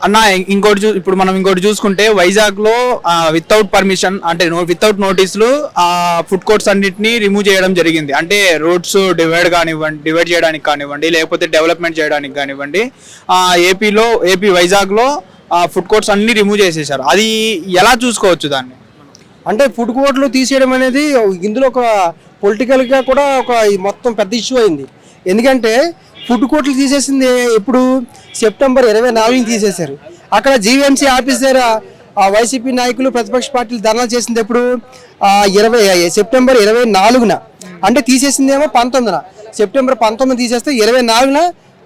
అన్న ఇంకోటి చూ ఇప్పుడు మనం ఇంకోటి చూసుకుంటే వైజాగ్లో వితౌట్ పర్మిషన్ అంటే వితౌట్ నోటీసులు ఫుడ్ కోర్ట్స్ అన్నిటిని రిమూవ్ చేయడం జరిగింది. అంటే రోడ్స్ డివైడ్ కానివ్వండి డివైడ్ చేయడానికి కానివ్వండి లేకపోతే డెవలప్మెంట్ చేయడానికి కానివ్వండి ఆ, ఏపీలో ఏపీ వైజాగ్లో ఫుడ్ కోర్ట్స్ అన్ని రిమూవ్ చేసేసారు. అది ఎలా చూసుకోవచ్చు దాన్ని? అంటే ఫుడ్ కోర్టులు తీసేయడం అనేది ఇందులో ఒక పొలిటికల్గా కూడా ఒక మొత్తం పెద్ద ఇష్యూ అయింది. ఎందుకంటే ఫుడ్ కోర్టులు తీసేసింది ఎప్పుడు సెప్టెంబర్ ఇరవై నాలుగుని తీసేశారు. అక్కడ జీవీఎంసీ ఆఫీస్ దగ్గర ఆ వైసీపీ నాయకులు ప్రతిపక్ష పార్టీలు ధర్నా చేసింది ఎప్పుడు? ఇరవై సెప్టెంబర్ ఇరవై నాలుగున. అంటే తీసేసిందేమో పంతొమ్మిదిన. సెప్టెంబర్ పంతొమ్మిది తీసేస్తే ఇరవై నాలుగున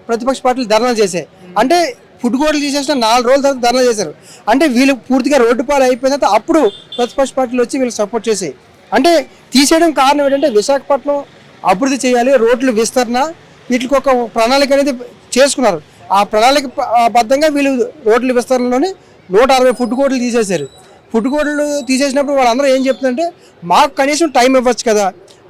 ప్రతిపక్ష పార్టీలు ధర్నా చేశాయి. అంటే ఫుడ్ కోర్టులు తీసేసిన నాలుగు రోజుల తర్వాత ధర్నా చేశారు. అంటే వీళ్ళు పూర్తిగా రోడ్డు పాలు అయిపోయిన తర్వాత అప్పుడు ప్రతిపక్ష పార్టీలు వచ్చి వీళ్ళు సపోర్ట్ చేసాయి అంటే తీసేయడం కారణం ఏంటంటే విశాఖపట్నం అభివృద్ధి చేయాలి రోడ్లు విస్తరణ వీటికి ఒక ప్రణాళిక అనేది చేసుకున్నారు. ఆ ప్రణాళిక బద్ధంగా వీళ్ళు రోడ్ల విస్తరణలోని నూట అరవై ఫుడ్ కోర్టులు తీసేశారు. ఫుడ్ కోర్టులు తీసేసినప్పుడు వాళ్ళందరూ ఏం చెప్తుందంటే మాకు కనీసం టైం ఇవ్వచ్చు కదా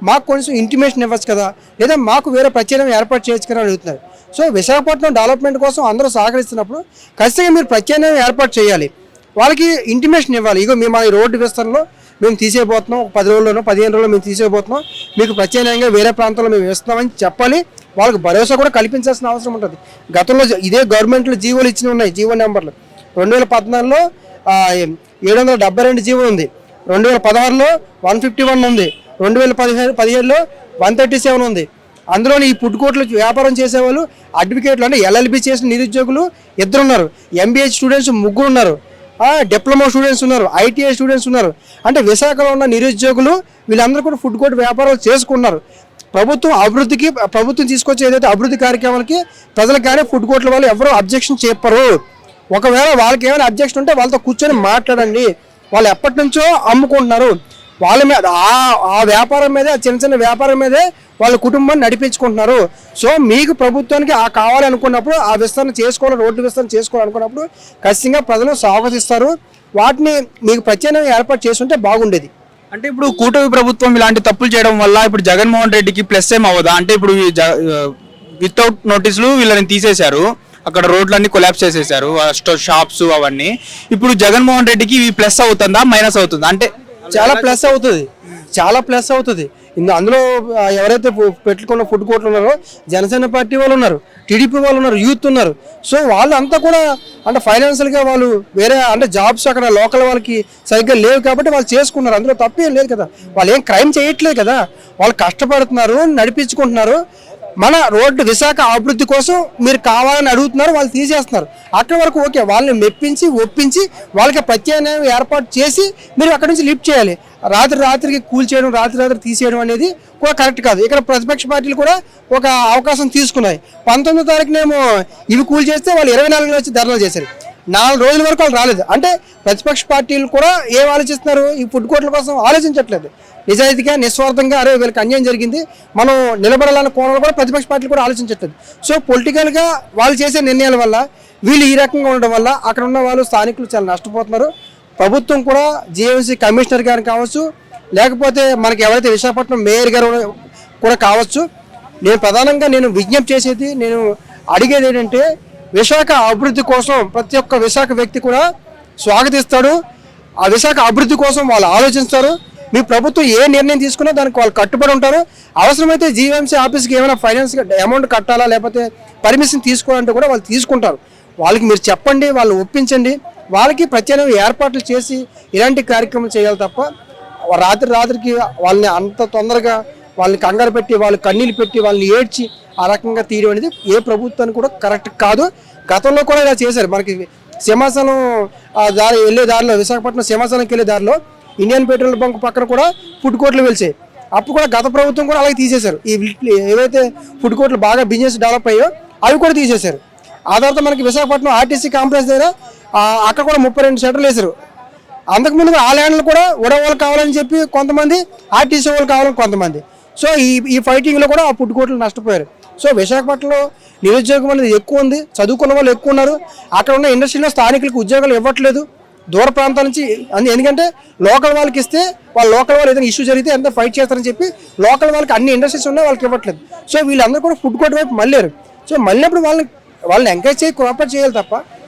మాకు కొంచెం ఇంటిమేషన్ ఇవ్వచ్చు కదా లేదా మాకు వేరే ప్రత్యేకం ఏర్పాటు చేయొచ్చు కదా అని అడుగుతున్నారు. సో విశాఖపట్నం డెవలప్మెంట్ కోసం అందరూ సహకరిస్తున్నప్పుడు ఖచ్చితంగా మీరు ప్రత్యేకంగా ఏర్పాటు చేయాలి. వాళ్ళకి ఇంటిమేషన్ ఇవ్వాలి. ఇగో మేము మా రోడ్డు విస్తరణలో మేము తీసేయబోతున్నాం ఒక పది రోజుల్లోనో పదిహేను రోజుల్లో మేము తీసేయబోతున్నాం మీకు ప్రత్యేకంగా వేరే ప్రాంతంలో మేము వేస్తున్నామని చెప్పాలి. వాళ్ళకి భరోసా కూడా కల్పించాల్సిన అవసరం ఉంటుంది. గతంలో ఇదే గవర్నమెంట్లో జీవోలు ఇచ్చిన ఉన్నాయి జీవో నెంబర్లు. రెండు వేల పద్నాలుగులో ఏడు వందల డెబ్బై రెండు జీవో ఉంది. రెండు వేల పదహారులో వన్ ఫిఫ్టీ వన్ ఉంది. రెండు వేల పదిహేను పదిహేడులో వన్ థర్టీ సెవెన్ ఉంది. అందులోని ఈ ఫుడ్ వ్యాపారం చేసేవాళ్ళు అడ్వకేట్లు అంటే ఎల్ఎల్బి చేసిన నిరుద్యోగులు ఇద్దరు ఉన్నారు ఎంబీఏ స్టూడెంట్స్ ముగ్గురు ఉన్నారు. డిప్లొమా స్టూడెంట్స్ ఉన్నారు ఐటీఐ స్టూడెంట్స్ ఉన్నారు. అంటే విశాఖలో ఉన్న నిరుద్యోగులు వీళ్ళందరూ కూడా ఫుడ్ కోర్ట్ వ్యాపారాలు చేసుకున్నారు. ప్రభుత్వం అభివృద్ధికి ప్రభుత్వం తీసుకొచ్చే ఏదైతే అభివృద్ధి కార్యక్రమాలకి ప్రజలకు కానీ ఫుడ్ కోర్టుల వాళ్ళు ఎవరు అబ్జెక్షన్ చెప్పరు. ఒకవేళ వాళ్ళకి ఏమైనా అబ్జెక్షన్ ఉంటే వాళ్ళతో కూర్చొని మాట్లాడండి. వాళ్ళు ఎప్పటి నుంచో అమ్ముకుంటున్నారు. వాళ్ళ మీద ఆ ఆ వ్యాపారం మీదే చిన్న చిన్న వ్యాపారం మీదే వాళ్ళ కుటుంబాన్ని నడిపించుకుంటున్నారు. సో మీకు ప్రభుత్వానికి ఆ కావాలనుకున్నప్పుడు ఆ విస్తరణ చేసుకోవాలి రోడ్డు విస్తరణ చేసుకోవాలనుకున్నప్పుడు ఖచ్చితంగా ప్రజలు స్వాగతిస్తారు. వాటిని మీకు ప్రత్యేకంగా ఏర్పాటు చేస్తుంటే బాగుండేది. అంటే ఇప్పుడు కూటమి ప్రభుత్వం ఇలాంటి తప్పులు చేయడం వల్ల ఇప్పుడు జగన్మోహన్ రెడ్డికి ప్లస్ ఏం అవ్వదా? అంటే ఇప్పుడు వితౌట్ నోటీసులు వీళ్ళని తీసేశారు. అక్కడ రోడ్లన్నీ కొలాప్స్ చేసేసారు షాప్స్ అవన్నీ. ఇప్పుడు జగన్మోహన్ రెడ్డికి ఇవి ప్లస్ అవుతుందా? మైనస్ అవుతుందా? అంటే చాలా ప్లస్ అవుతుంది. చాలా ప్లస్ అవుతుంది. ఇందు అందులో ఎవరైతే పెట్టుకున్న ఫుడ్ కోర్టులు ఉన్నారో జనసేన పార్టీ వాళ్ళు ఉన్నారు టీడీపీ వాళ్ళు ఉన్నారు యూత్ ఉన్నారు. సో వాళ్ళంతా కూడా అంటే ఫైనాన్షియల్గా వాళ్ళు వేరే అంటే జాబ్స్ అక్కడ లోకల్ వాళ్ళకి సరిగ్గా లేవు కాబట్టి వాళ్ళు చేసుకున్నారు. అందులో తప్పేం లేదు కదా. వాళ్ళు ఏం క్రైమ్ చేయట్లేదు కదా. వాళ్ళు కష్టపడుతున్నారు నడిపించుకుంటున్నారు. మన రోడ్డు విశాఖ అభివృద్ధి కోసం మీరు కావాలని అడుగుతున్నారు వాళ్ళు తీసేస్తున్నారు. అక్కడి వరకు ఓకే వాళ్ళని మెప్పించి ఒప్పించి వాళ్ళకి ప్రత్యామ్నాయం ఏర్పాటు చేసి మీరు అక్కడి నుంచి లిఫ్ట్ చేయాలి. రాత్రి రాత్రికి కూల్ చేయడం రాత్రి రాత్రి తీసేయడం అనేది కూడా కరెక్ట్ కాదు. ఇక్కడ ప్రతిపక్ష పార్టీలు కూడా ఒక అవకాశం తీసుకున్నాయి. పంతొమ్మిదో తారీఖునేమో ఇవి కూల్ చేస్తే వాళ్ళు ఇరవై నాలుగులో వచ్చి ధర్నాలు చేశారు. నాలుగు రోజుల వరకు వాళ్ళు రాలేదు. అంటే ప్రతిపక్ష పార్టీలు కూడా ఏం ఆలోచిస్తున్నారు? ఈ ఫుడ్ కోర్టుల కోసం ఆలోచించట్లేదు. నిజాయితీగా నిస్వార్థంగా అరే వీళ్ళకి అన్యాయం జరిగింది. మనం నిలబడాలన్న కోణంలో కూడా ప్రతిపక్ష పార్టీలు కూడా ఆలోచించట్లేదు. సో పొలిటికల్గా వాళ్ళు చేసే నిర్ణయాల వల్ల వీళ్ళు ఈ రకంగా ఉండడం వల్ల అక్కడ ఉన్న వాళ్ళు స్థానికులు చాలా నష్టపోతున్నారు. ప్రభుత్వం కూడా జిఎంసీ కమిషనర్ గారు కావచ్చు లేకపోతే మనకి ఎవరైతే విశాఖపట్నం మేయర్ గారు కూడా కావచ్చు నేను ప్రధానంగా నేను విజ్ఞప్తి చేసేది నేను అడిగేది ఏంటంటే విశాఖ అభివృద్ధి కోసం ప్రతి ఒక్క విశాఖ వ్యక్తి కూడా స్వాగతిస్తాడు. ఆ విశాఖ అభివృద్ధి కోసం వాళ్ళు ఆలోచిస్తారు. మీ ప్రభుత్వం ఏ నిర్ణయం తీసుకున్నా దానికి వాళ్ళు కట్టుబడి ఉంటారు. అవసరమైతే జీవీఎంసీ ఆఫీస్కి ఏమైనా ఫైనాన్స్ అమౌంట్ కట్టాలా లేకపోతే పర్మిషన్ తీసుకోవాలంటే కూడా వాళ్ళు తీసుకుంటారు. వాళ్ళకి మీరు చెప్పండి వాళ్ళు ఒప్పించండి. వాళ్ళకి ప్రత్యేక ఏర్పాట్లు చేసి ఇలాంటి కార్యక్రమం చేయాలి తప్ప రాత్రి రాత్రికి వాళ్ళని అంత తొందరగా వాళ్ళని కంగారు పెట్టి వాళ్ళు కన్నీళ్ళు పెట్టి వాళ్ళని ఏడ్చి ఆ రకంగా తీయడం అనేది ఏ ప్రభుత్వానికి కూడా కరెక్ట్ కాదు. గతంలో కూడా ఇలా చేశారు. మనకి సింహాసనం ఆ దారి వెళ్ళే దారిలో విశాఖపట్నం సింహాసనంకి వెళ్ళే దారిలో ఇండియన్ పెట్రోల్ బంక్ పక్కన కూడా ఫుడ్ కోర్టులు వెలిసాయి. అప్పుడు కూడా గత ప్రభుత్వం కూడా అలాగే తీసేశారు. ఈ ఏవైతే ఫుడ్ కోర్టులు బాగా బిజినెస్ డెవలప్ అయ్యో అవి కూడా తీసేశారు. ఆ తర్వాత మనకి విశాఖపట్నం ఆర్టీసీ కాంప్లెక్స్ దగ్గర అక్కడ కూడా ముప్పై రెండు షటర్లు వేశారు. అంతకుముందు ఆ ల్యాండ్లు కూడా ఉడవాళ్ళు కావాలని చెప్పి కొంతమంది ఆర్టీసీ వాళ్ళు కావాలని కొంతమంది. సో ఈ ఈ ఫైటింగ్లో కూడా ఆ ఫుడ్ కోర్టులు నష్టపోయారు. సో విశాఖపట్నంలో నిరుద్యోగం అనేది ఎక్కువ ఉంది చదువుకున్న వాళ్ళు ఎక్కువ ఉన్నారు. అక్కడ ఉన్న ఇండస్ట్రీలో స్థానికులకు ఉద్యోగాలు ఇవ్వట్లేదు. దూర ప్రాంతాల నుంచి ఎందుకంటే లోకల్ వాళ్ళకి ఇస్తే వాళ్ళు లోకల్ వాళ్ళు ఏదైనా ఇష్యూ జరిగితే ఎంత ఫైట్ చేస్తారని చెప్పి లోకల్ వాళ్ళకి అన్ని ఇండస్ట్రీస్ ఉన్నాయి వాళ్ళకి ఇవ్వట్లేదు. సో వీళ్ళందరూ కూడా ఫుడ్ కోర్ట్ వైపు మళ్ళారు. సో మళ్ళినప్పుడు వాళ్ళని వాళ్ళని ఎంకరేజ్ చేయి కోఆపరేట్ చేయాలి తప్ప